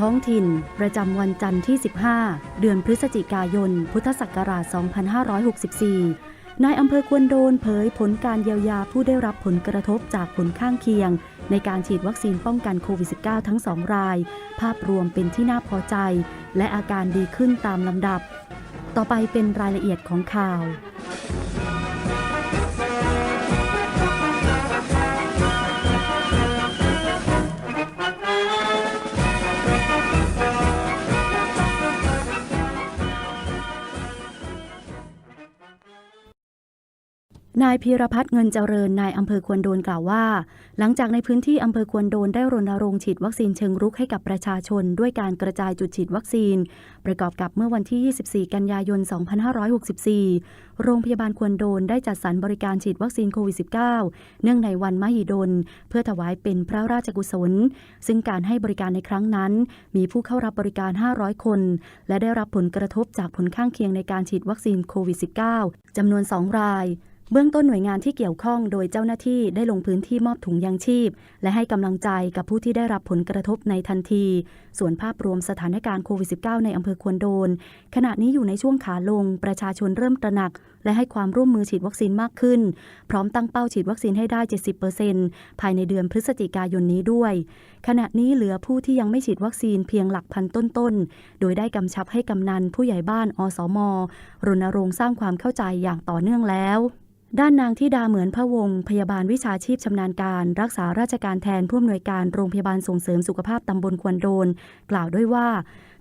ท้องถิ่น ประจำวันจันทร์ที่ 15 เดือนพฤศจิกายน พุทธศักราช 2564 นายอำเภอควนโดนเผยผลการเยียวยาผู้ได้รับผลกระทบจากผลข้างเคียง ในการฉีดวัคซีนป้องกันโควิด -19 ทั้ง 2 ราย ภาพรวมเป็นที่น่าพอใจ และอาการดีขึ้นตามลำดับ ต่อไปเป็นรายละเอียดของข่าว นายพีรพัฒน์เงินเจริญนายอำเภอควนโดนกล่าวว่า หลังจากในพื้นที่อำเภอควนโดนได้รณรงค์ฉีดวัคซีนเชิงรุกให้กับประชาชน ด้วยการกระจายจุดฉีดวัคซีน ประกอบกับเมื่อวันที่ 24 กันยายน 2564 โรงพยาบาลควนโดนได้จัดสรรบริการฉีดวัคซีนโควิด -19 เนื่องในวันมหิดล เพื่อถวายเป็นพระราชกุศล ซึ่งการให้บริการในครั้งนั้น มีผู้เข้ารับบริการ 500 คน และได้รับผลกระทบจากผลข้างเคียงในการฉีดวัคซีนโควิด -19 จำนวน 2 ราย เบื้องต้นหน่วยงานที่เกี่ยวข้องโดยเจ้าหน้าที่ได้ลงพื้นที่มอบถุงยางชีพ และให้กำลังใจกับผู้ที่ได้รับผลกระทบในทันที ส่วนภาพรวมสถานการณ์โควิด -19 ในอำเภอควนโดน ขณะนี้อยู่ในช่วงขาลง ประชาชนเริ่มตระหนัก และให้ความร่วมมือฉีดวัคซีนมากขึ้น พร้อมตั้งเป้าฉีดวัคซีนให้ได้ 70%ภายในเดือนพฤศจิกายนนี้ด้วย ขณะนี้เหลือผู้ที่ยังไม่ฉีดวัคซีนเพียงหลักพันต้นๆ โดยได้กำชับให้กำนันผู้ใหญ่บ้านอสม รณรงค์สร้างความเข้าใจอย่างต่อเนื่องแล้ว ด้านนางทิดาเหมือนพะวงศ์พยาบาลวิชาชีพชำนาญการ รักษาราชการแทนผู้อำนวยการโรงพยาบาลส่งเสริมสุขภาพตำบลควนโดน กล่าวด้วยว่า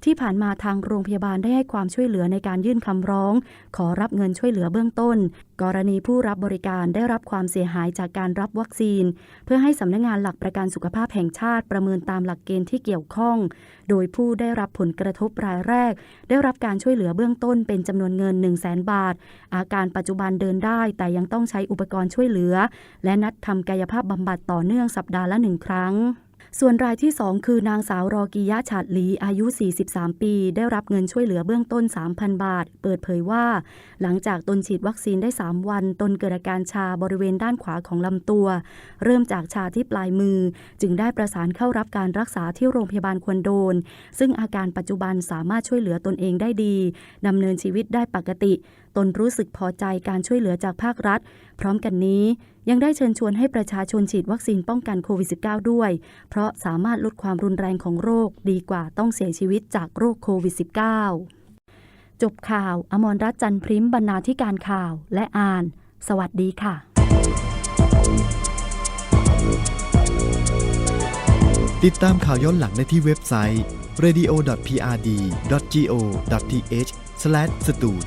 ที่ผ่านมาทางโรงพยาบาลได้ให้ความช่วยเหลือในการยื่นคำร้อง ขอรับเงินช่วยเหลือเบื้องต้น กรณีผู้รับบริการได้รับความเสียหายจากการรับวัคซีน เพื่อให้สำนักงงานหลักประกันสุขภาพแห่งชาติประเมินตามหลักเกณฑ์ที่เกี่ยวข้อง โดยผู้ได้รับผลกระทบรายแรก ได้รับการช่วยเหลือเบื้องต้นเป็นจำนวนเงิน 1 0 0 0 0แบาท อาการปัจจุบันเดินได้ แต่ยังต้องใช้อุปกรณ์ช่วยเหลือ และนัดทำกายภาพบำบัดต่อเนื่องสัปดาห์ละหนึ่งครั้ง ส่วนรายที่ 2 คือนางสาวรอกิยะฉาดหลีอายุ 43 ปี ได้รับเงินช่วยเหลือเบื้องต้น 3,000 บาท เปิดเผยว่า หลังจากตนฉีดวัคซีนได้ 3 วัน ตนเกิดอาการชาบริเวณด้านขวาของลำตัว เริ่มจากชาที่ปลายมือ จึงได้ประสานเข้ารับการรักษาที่โรงพยาบาลควนโดน ซึ่งอาการปัจจุบันสามารถช่วยเหลือตนเองได้ดีดำเนินชีวิตได้ปกติ นรู้สึกพอใจการช่วยเหลือจากภาครัฐ พร้อมกันนี้ยังได้เชิญชวนให้ประชาชนฉีดวัคซีนป้องกันโควิด -19 ด้วย เพราะสามารถลดความรุนแรงของโรคดีกว่าต้องเสียชีวิตจากโรคโควิด -19 จบข่าวอมรรัตน์จันทร์พริมบรรณาธิการข่าวและอ่าน สวัสดีค่ะ ติดตามข่าวย้อนหลังได้ที่เว็บไซต์ radio.prd.go.th/stud